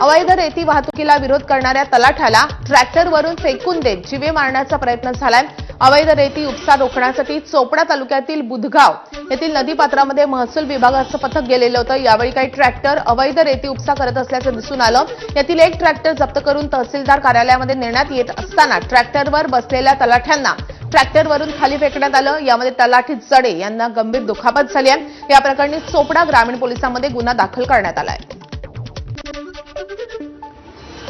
अवैध रेती वाहतुकीला विरोध करणाऱ्या तलाठ्याला ट्रॅक्टरवरून फेकून देत जीवे मारण्याचा प्रयत्न झालाय. अवैध रेती उपसा रोखण्यासाठी चोपडा तालुक्यातील बुधगाव येथील नदीपात्रामध्ये महसूल विभागाचं पथक गेलेलं होतं. यावेळी काही ट्रॅक्टर अवैध रेती उपसा करत असल्याचं दिसून आलं. यातील एक ट्रॅक्टर जप्त करून तहसीलदार कार्यालयामध्ये नेण्यात येत असताना ट्रॅक्टरवर बसलेल्या तलाठ्यांना ट्रॅक्टरवरून खाली फेकण्यात आलं. यामध्ये तलाठी जडे यांना गंभीर दुखापत झाली आहे. या प्रकरणी चोपडा ग्रामीण पोलिसांमध्ये गुन्हा दाखल करण्यात आला आहे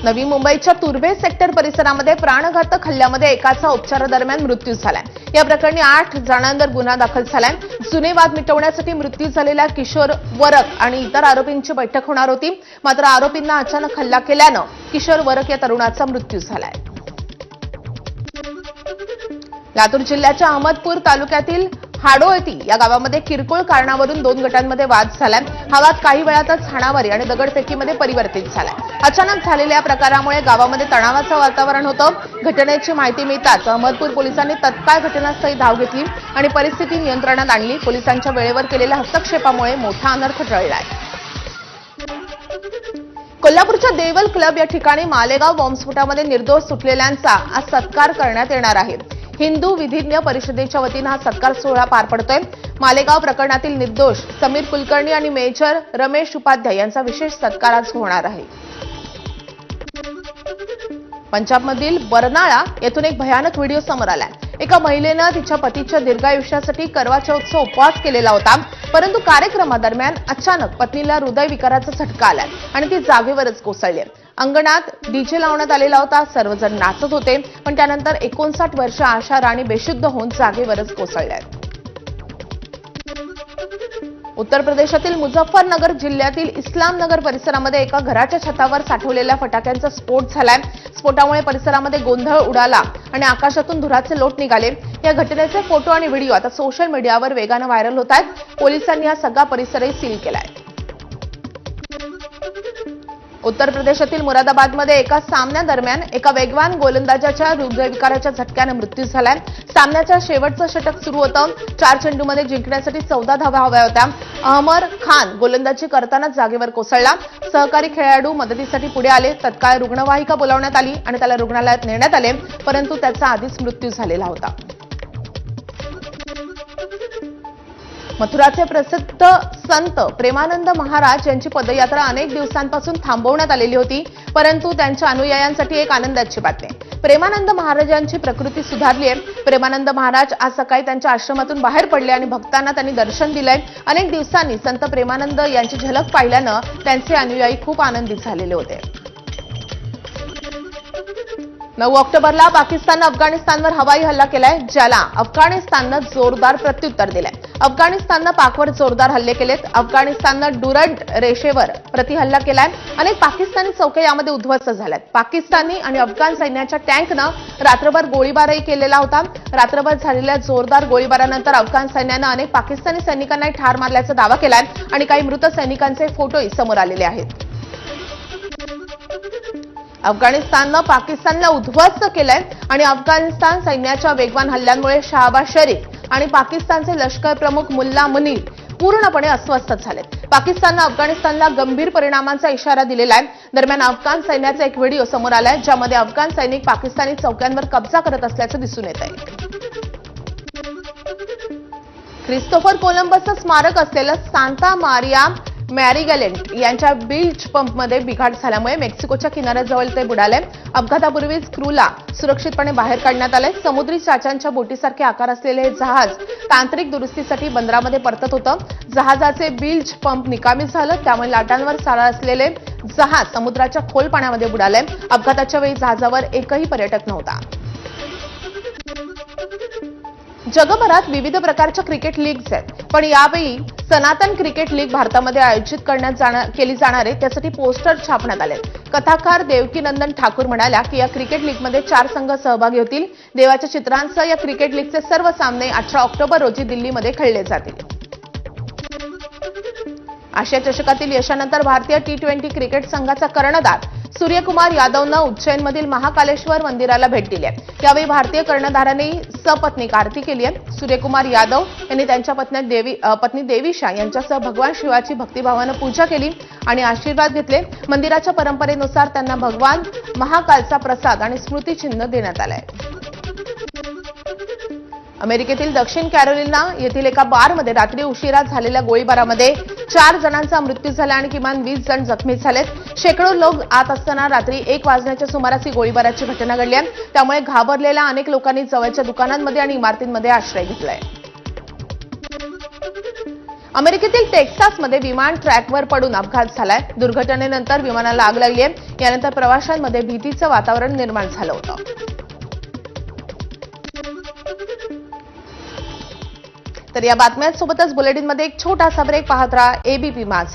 नवी मुंबईच्या तुर्भे सेक्टर परिसरामध्ये प्राणघातक हल्ल्यामध्ये एकाचा उपचारादरम्यान मृत्यू झालाय. या प्रकरणी आठ जणांवर गुन्हा दाखल झालाय. जुने वाद मिटवण्यासाठी मृत्यू झालेल्या किशोर वरक आणि इतर आरोपींची बैठक होणार होती. मात्र आरोपींना अचानक हल्ला केल्यानं किशोर वरक या तरुणाचा मृत्यू झालाय. लातूर जिल्ह्याच्या अहमदपूर तालुक्यातील हाडोळती या गावामध्ये किरकोळ कारणावरून दोन गटांमध्ये वाद झालाय. हा वाद काही वेळातच हाणामारी आणि दगडफेकीमध्ये परिवर्तित झालाय. अचानक झालेल्या या प्रकारामुळे गावामध्ये तणावाचं वातावरण होतं. घटनेची माहिती मिळताच अहमदपूर पोलिसांनी तत्काळ घटनास्थळी धाव घेतली आणि परिस्थिती नियंत्रणात आणली. पोलिसांच्या वेळेवर केलेल्या हस्तक्षेपामुळे मोठा अनर्थ टळलाय. कोल्हापूरच्या देवल क्लब या ठिकाणी मालेगाव बॉम्बस्फोटामध्ये निर्दोष सुटलेल्यांचा आज सत्कार करण्यात येणार आहे. हिंदू विधिज्ञ परिषदेच्या वतीनं हा सत्कार सोहळा पार पडतोय. मालेगाव प्रकरणातील निर्दोष समीर कुलकर्णी आणि मेजर रमेश उपाध्याय यांचा विशेष सत्कार आज होणार आहे. पंजाबमधील बरनाळा येथून एक भयानक व्हिडिओ समोर आलाय. एका महिलेनं तिच्या पतीच्या दीर्घायुष्यासाठी करवा चौथचा उपवास केलेला होता परंतु कार्यक्रमादरम्यान अचानक पत्नीला हृदयविकाराचा झटका आलाय आणि ती जागेवरच कोसळली अंगणात डीजे लावण्यात आलेला होता. सर्वजण नाचत होते. पण त्यानंतर एकोणसाठ वर्ष आशा राणी बेशुद्ध होऊन जागेवरच कोसळल्या. उत्तर प्रदेशातील मुझफ्फरनगर जिल्ह्यातील इस्लामनगर परिसरामध्ये एका घराच्या छतावर साठवलेल्या फटाक्यांचा स्फोट झालाय. स्फोटामुळे परिसरामध्ये गोंधळ उडाला आणि आकाशातून धुराचे लोट निघाले. या घटनेचे फोटो आणि व्हिडिओ आता सोशल मीडियावर वेगानं व्हायरल होत आहेत. पोलिसांनी हा सगळा परिसरही सील केलाय. उत्तर प्रदेशातील मुरादाबादमध्ये एका सामन्यादरम्यान एका वेगवान गोलंदाजाच्या हृदयविकाराच्या झटक्याने मृत्यू झालाय. सामन्याच्या शेवटचं षटक सुरू होतं. चार चेंडूमध्ये जिंकण्यासाठी चौदा धावा हव्या होत्या. अहमर खान गोलंदाजी करतानाच जागेवर कोसळला. सहकारी खेळाडू मदतीसाठी पुढे आले. तत्काळ रुग्णवाहिका बोलावण्यात आली आणि त्याला रुग्णालयात नेण्यात आले परंतु त्याचा आधीच मृत्यू झालेला होता. मथुराचे प्रसिद्ध संत प्रेमानंद महाराज यांची पदयात्रा अनेक दिवसांपासून थांबवण्यात आलेली होती परंतु त्यांच्या अनुयायांसाठी एक आनंदाची बातमी. आहे. प्रेमानंद महाराजांची प्रकृती सुधारली आहे. प्रेमानंद महाराज आज सकाळी त्यांच्या आश्रमातून बाहेर पडले आणि भक्तांना त्यांनी दर्शन दिलंय. अनेक दिवसांनी संत प्रेमानंद यांची झलक पाहिल्यानं त्यांचे अनुयायी खूप आनंदित झालेले होते. नऊ ऑक्टोबरला पाकिस्ताननं अफगाणिस्तानवर हवाई हल्ला केलाय ज्याला अफगाणिस्ताननं जोरदार प्रत्युत्तर दिलंय. अफगाणिस्ताननं पाकवर जोरदार हल्ले केलेत. अफगाणिस्ताननं डुरंट रेषेवर प्रतिहल्ला केलाय. अनेक पाकिस्तानी चौक्या यामध्ये उद्ध्वस्त झाल्यात. पाकिस्तानी आणि अफगाण सैन्याच्या टँकनं रात्रभर गोळीबारही केलेला होता. रात्रभर झालेल्या जोरदार गोळीबारानंतर अफगाण सैन्यानं अनेक पाकिस्तानी सैनिकांनाही ठार मारल्याचा दावा केलाय आणि काही मृत सैनिकांचे फोटोही समोर आलेले आहेत. अफगाणिस्ताननं पाकिस्तानला उद्ध्वस्त केलंय आणि अफगाणिस्तान सैन्याच्या वेगवान हल्ल्यांमुळे शाहबाज शरीफ आणि पाकिस्तानचे लष्कर प्रमुख मुल्ला मुनीर पूर्णपणे अस्वस्थ झालेत. पाकिस्ताननं अफगाणिस्तानला गंभीर परिणामांचा इशारा दिलेला आहे दरम्यान अफगाण सैन्याचा एक व्हिडिओ समोर आलाय ज्यामध्ये अफगाण सैनिक पाकिस्तानी चौक्यांवर कब्जा करत असल्याचं दिसून येत आहे क्रिस्तोफर कोलंबसचं स्मारक असलेलं सांता मारिया मॅरिगॅलेंट यांच्या बीच पंपमध्ये बिघाड झाल्यामुळे मेक्सिकोच्या किनाऱ्याजवळ ते बुडाले. अपघातापूर्वीच क्रूला सुरक्षितपणे बाहेर काढण्यात आले. समुद्री चाच्यांच्या बोटीसारखे आकार असलेले हे जहाज तांत्रिक दुरुस्तीसाठी बंदरामध्ये परतत होतं. जहाजाचे बिल्ज पंप निकामी झालं. त्यामुळे लाटांवर सारा असलेले जहाज समुद्राच्या खोल पाण्यामध्ये बुडाले. अपघाताच्या वेळी जहाजावर एकही पर्यटक नव्हता. जगभरात विविध प्रकारच्या क्रिकेट लीग्स आहेत. पण यावेळी सनातन क्रिकेट लीग भारतामध्ये आयोजित करण्यात जाणार केली जाणार आहे. त्यासाठी पोस्टर छापण्यात आले कथाकार देवकीनंदन ठाकूर म्हणाल्या की या क्रिकेट लीगमध्ये चार संघ सहभागी होतील. देवाच्या चित्रांसह या क्रिकेट लीगचे सर्व सामने अठरा ऑक्टोबर रोजी दिल्लीमध्ये खेळले जातील. आशिया चषकातील यशानंतर भारतीय टी ट्वेंटी क्रिकेट संघाचा कर्णधार सूर्यकुमार यादवनं उज्जैनमधील महाकालेश्वर मंदिराला भेट दिली आहे. यावेळी भारतीय कर्णधारांनी सपत्नीक आरती केली आहे. सूर्यकुमार यादव यांनी त्यांच्या पत्नी देवी पत्नी देवीशा यांच्यासह भगवान शिवाची भक्तिभावानं पूजा केली आणि आशीर्वाद घेतले. मंदिराच्या परंपरेनुसार त्यांना भगवान महाकालचा प्रसाद आणि स्मृतिचिन्ह देण्यात आलंय. अमेरिकेतील दक्षिण कॅरोलिना येथील एका बारमध्ये रात्री उशिरा झालेल्या गोळीबारामध्ये चार जणांचा मृत्यू झाला आणि किमान वीस जण जखमी झालेत. शेकडो लोक आत असताना रात्री एक वाजण्याच्या सुमारास ही गोळीबाराची घटना घडली आहे. त्यामुळे घाबरलेल्या अनेक लोकांनी जवळच्या दुकानांमध्ये आणि इमारतींमध्ये आश्रय घेतलाय. अमेरिकेतील टेक्सासमध्ये विमान ट्रॅकवर पडून अपघात झालाय. दुर्घटनेनंतर विमानाला आग लागली आहे. यानंतर प्रवाशांमध्ये भीतीचं वातावरण निर्माण झालं होतं. तर या बातम्यांसोबतच बुलेटिनमध्ये एक छोटासा ब्रेक पाहत राहा. एबीपी माझा.